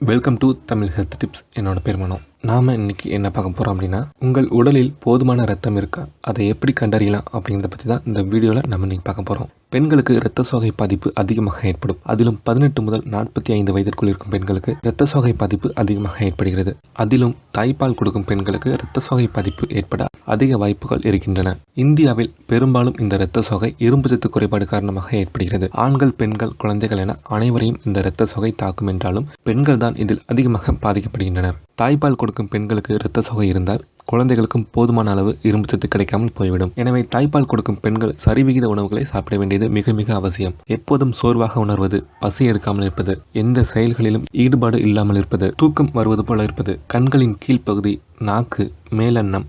Welcome to Tamil health tips என்னோட பேர் மனம் நாம் இன்றைக்கி என்ன பார்க்க போகிறோம் அப்படின்னா உங்கள் உடலில் போதுமான ரத்தம் இருக்கா? அதை எப்படி கண்டறியலாம் அப்படிங்கிறத பற்றி தான் இந்த வீடியோவில் நம்ம இன்றைக்கி பார்க்க போகிறோம் பெண்களுக்கு இரத்த சோகை பாதிப்பு அதிகமாக ஏற்படும். அதிலும் பதினெட்டு முதல் நாற்பத்தி ஐந்து வயதிற்குள் இருக்கும் பெண்களுக்கு இரத்த சோகை பாதிப்பு அதிகமாக ஏற்படுகிறது. அதிலும் தாய்ப்பால் கொடுக்கும் பெண்களுக்கு இரத்த சோகை பாதிப்பு ஏற்பட அதிக வாய்ப்புகள் இருக்கின்றன. இந்தியாவில் பெரும்பாலும் இந்த இரத்த சோகை இரும்பு சத்து குறைபாடு காரணமாக ஏற்படுகிறது. ஆண்கள் பெண்கள் குழந்தைகள் என அனைவரையும் இந்த இரத்த சோகை தாக்கும் என்றாலும் பெண்கள் தான் இதில் அதிகமாக பாதிக்கப்படுகின்றனர். தாய்ப்பால் கொடுக்கும் பெண்களுக்கு இரத்த சோகை இருந்தால் குழந்தைகளுக்கும் போதுமான அளவு இரும்பு சத்து கிடைக்காமல் போய்விடும். எனவே தாய்ப்பால் கொடுக்கும் பெண்கள் சரிவிகித உணவுகளை சாப்பிட வேண்டியது மிக மிக அவசியம். எப்போதும் சோர்வாக உணர்வது பசி எடுக்காமல் இருப்பது எந்த செயல்களிலும் ஈடுபாடு இல்லாமல் இருப்பது தூக்கம் வருவது போல இருப்பது கண்களின் கீழ்ப்பகுதி நாக்கு மேலெண்ணம்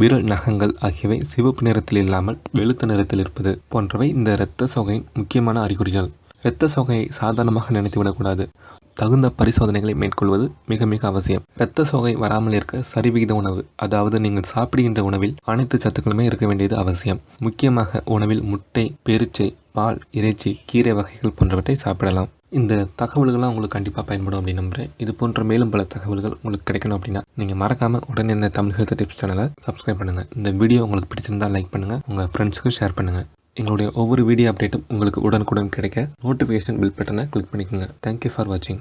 விரல் நகங்கள் ஆகியவை சிவப்பு நிறத்தில் இல்லாமல் வெளுத்த நிறத்தில் இருப்பது போன்றவை இந்த இரத்த சோகையின் முக்கியமான அறிகுறிகள். இரத்த சோகையை சாதாரணமாக நினைத்து விடக்கூடாது தகுந்த பரிசோதனைகளை மேற்கொள்வது மிக மிக அவசியம். இரத்த சோகை வராமல் இருக்க சரிவிகித உணவு அதாவது நீங்கள் சாப்பிடுகின்ற உணவில் அனைத்து சத்துக்களுமே இருக்க வேண்டியது அவசியம். முக்கியமாக உணவில் முட்டை பெருச்சை பால் இறைச்சி கீரை வகைகள் போன்றவற்றை சாப்பிடலாம். இந்த தகவல்கள்லாம் உங்களுக்கு கண்டிப்பாக பயன்படும் அப்படின்னு நம்புறேன். இது போன்ற மேலும் பல தகவல்கள் உங்களுக்கு கிடைக்கணும் அப்படின்னா நீங்கள் மறக்காமல் உடனே இந்த தமிழ் ஹெல்த் டிப்ஸ் சேனலை சப்ஸ்கிரைப் பண்ணுங்கள் இந்த வீடியோ உங்களுக்கு பிடிச்சிருந்தால் லைக் பண்ணுங்கள் உங்கள் ஃப்ரெண்ட்ஸுக்கு ஷேர் பண்ணுங்கள் எங்களுடைய ஒவ்வொரு வீடியோ அப்டேட்டும் உங்களுக்கு உடனுக்குடன் கிடைக்க நோட்டிஃபிகேஷன் பில் பட்டனை கிளிக் பண்ணிக்கோங்க. தேங்க்யூ ஃபார் வாட்சிங்